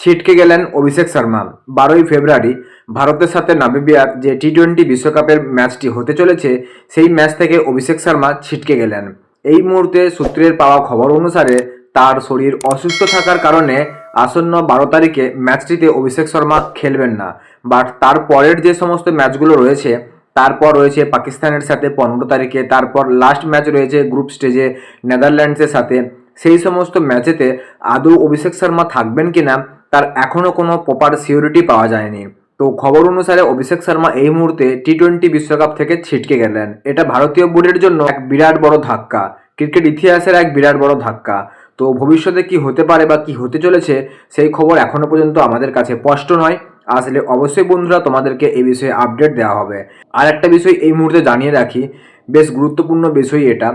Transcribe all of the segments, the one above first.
ছিটকে গেলেন অভিষেক শর্মা বারোই ফেব্রুয়ারি ভারতের সাথে নামিবিয়ার যে টি টোয়েন্টি বিশ্বকাপের ম্যাচটি হতে চলেছে, সেই ম্যাচ থেকে অভিষেক শর্মা ছিটকে গেলেন। এই মুহূর্তে সূত্রের পাওয়া খবর অনুসারে তার শরীর অসুস্থ থাকার কারণে আসন্ন বারো তারিখে ম্যাচটিতে অভিষেক শর্মা খেলবেন না। বাট তার পরের যে সমস্ত ম্যাচগুলো রয়েছে, তারপর রয়েছে পাকিস্তানের সাথে পনেরো তারিখে, তারপর লাস্ট ম্যাচ রয়েছে গ্রুপ স্টেজে নেদারল্যান্ডসের সাথে। সেই সমস্ত ম্যাচেতে আদৌ অভিষেক শর্মা থাকবেন কিনা তার এখনও কোনো প্রপার সিউরিটি পাওয়া যায়নি। তো খবর অনুসারে অভিষেক শর্মা এই মুহূর্তে টি টোয়েন্টি বিশ্বকাপ থেকে ছিটকে গেলেন। এটা ভারতীয় বোর্ডের জন্য এক বিরাট বড় ধাক্কা। ক্রিকেট ইতিহাসের এক বিরাট বড় ধাক্কা। তো ভবিষ্যতে কি হতে পারে বা কি হতে চলেছে, সেই খবর এখনও পর্যন্ত আমাদের কাছে স্পষ্ট নয়। আসলে অবশ্যই বন্ধুরা, তোমাদেরকে এই বিষয়ে আপডেট দেওয়া হবে। আর একটা বিষয় এই মুহূর্তে জানিয়ে রাখি, বেশ গুরুত্বপূর্ণ বিষয় এটা।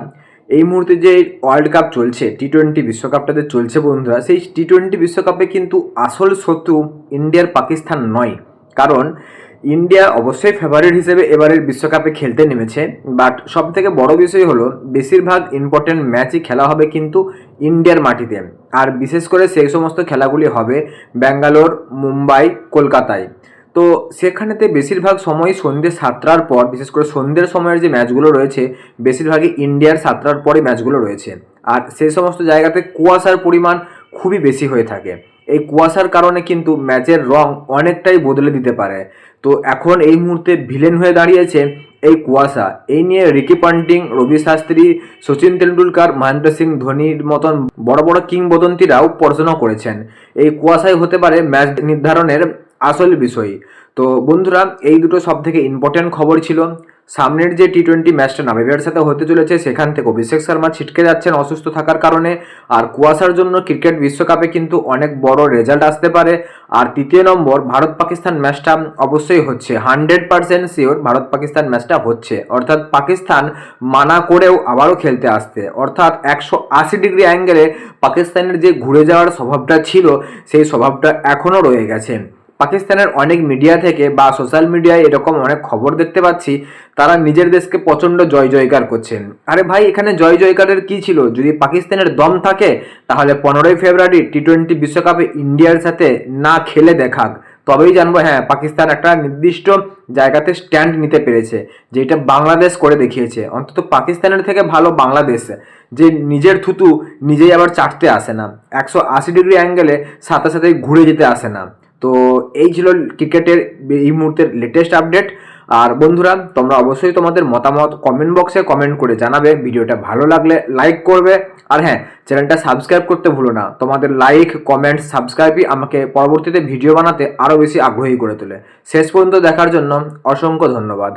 এই মুহূর্তে যে ওয়ার্ল্ড কাপ চলছে টি টোয়েন্টি বিশ্বকাপটাতে চলছে বন্ধুরা, সেই টি টোয়েন্টি বিশ্বকাপে কিন্তু আসল শত্রু ইন্ডিয়ার পাকিস্তান নয়। কারণ ইন্ডিয়া অবশ্যই ফেভারিট হিসেবে এবারের বিশ্বকাপে খেলতে নেমেছে বাট সব থেকে বড় বিষয় হলো বেশিরভাগ ইম্পর্টেন্ট ম্যাচই খেলা হবে কিন্তু ইন্ডিয়ার মাটিতে। আর বিশেষ করে সেই সমস্ত খেলাগুলি হবে ব্যাঙ্গালোর, মুম্বাই, কলকাতায়। তো সেখানেতে বেশিরভাগ সময় সন্ধ্যে সাতটার পর, বিশেষ করে সন্ধ্যের সময়ের যে ম্যাচগুলো রয়েছে, বেশিরভাগই ইন্ডিয়ার সাতটার পরে ম্যাচগুলো রয়েছে। আর সেই সমস্ত জায়গাতে কুয়াশার পরিমাণ খুবই বেশি হয়ে থাকে। এই কুয়াশার কারণে কিন্তু ম্যাচের রং অনেকটাই বদলে দিতে পারে। তো এখন এই মুহূর্তে ভিলেন হয়ে দাঁড়িয়েছে এই কুয়াশা। এই নিয়ে রিকি পান্টিং, রবি শাস্ত্রী, সচিন তেন্ডুলকার, মহেন্দ্র সিং ধোনির মতন বড় বড় কিংবদন্তিরাও পড়াশোনা করেছেন। এই কুয়াশাই হতে পারে ম্যাচ নির্ধারণের আসল বিষয়। তো বন্ধুরা, এই দুটো সব থেকে ইম্পর্টেন্ট খবর ছিল। সামনের যে টি টোয়েন্টি ম্যাচটা নামিবিয়ার সাথে হতে চলেছে, সেখান থেকে অভিষেক শর্মা ছিটকে যাচ্ছেন অসুস্থ থাকার কারণে। আর কুয়াশার জন্য ক্রিকেট বিশ্বকাপে কিন্তু অনেক বড় রেজাল্ট আসতে পারে। আর তৃতীয় নম্বর ভারত পাকিস্তান ম্যাচটা অবশ্যই হচ্ছে। Hundred percent sure Bharat Pakistan ম্যাচটা হচ্ছে। অর্থাৎ পাকিস্তান মানা করেও আবারও খেলতে আসতে অর্থাৎ একশো আশি ডিগ্রি অ্যাঙ্গেলে পাকিস্তানের যে ঘুরে যাওয়ার স্বভাবটা ছিল, সেই স্বভাবটা এখনও রয়ে গেছে। পাকিস্তানের অনেক মিডিয়া থেকে বা সোশ্যাল মিডিয়ায় এরকম অনেক খবর দেখতে পাচ্ছি, তারা নিজের দেশকে প্রচণ্ড জয় জয়কার করছেন। আরে ভাই, এখানে জয় জয়কারের কি ছিল? যদি পাকিস্তানের দম থাকে, তাহলে পনেরোই ফেব্রুয়ারি টি টোয়েন্টি বিশ্বকাপে ইন্ডিয়ার সাথে না খেলে দেখাক। তবেই জানব হ্যাঁ পাকিস্তান একটা নির্দিষ্ট জায়গাতে স্ট্যান্ড নিতে পেরেছে, যেটা বাংলাদেশ করে দেখিয়েছে। অন্তত পাকিস্তানের থেকে ভালো বাংলাদেশ, যে নিজের থুতু নিজেই আবার চাটতে আসে না। একশো আশি ডিগ্রি অ্যাঙ্গেলে সাথে সাথে ঘুরে যেতে আসে না। তো এই ছিল ক্রিকেটের এই মুহূর্তের লেটেস্ট আপডেট আর বন্ধুরা, তোমরা অবশ্যই তোমাদের মতামত কমেন্ট বক্সে কমেন্ট করে জানাবে। ভিডিওটা ভালো লাগলে লাইক করবে। আর হ্যাঁ চ্যানেলটা সাবস্ক্রাইব করতে ভুলো না। তোমাদের লাইক কমেন্ট সাবস্ক্রাইবই আমাকে পরবর্তীতে ভিডিও বানাতে আরও বেশি আগ্রহী করে তোলে। শেষ পর্যন্ত দেখার জন্য অসংখ্য ধন্যবাদ।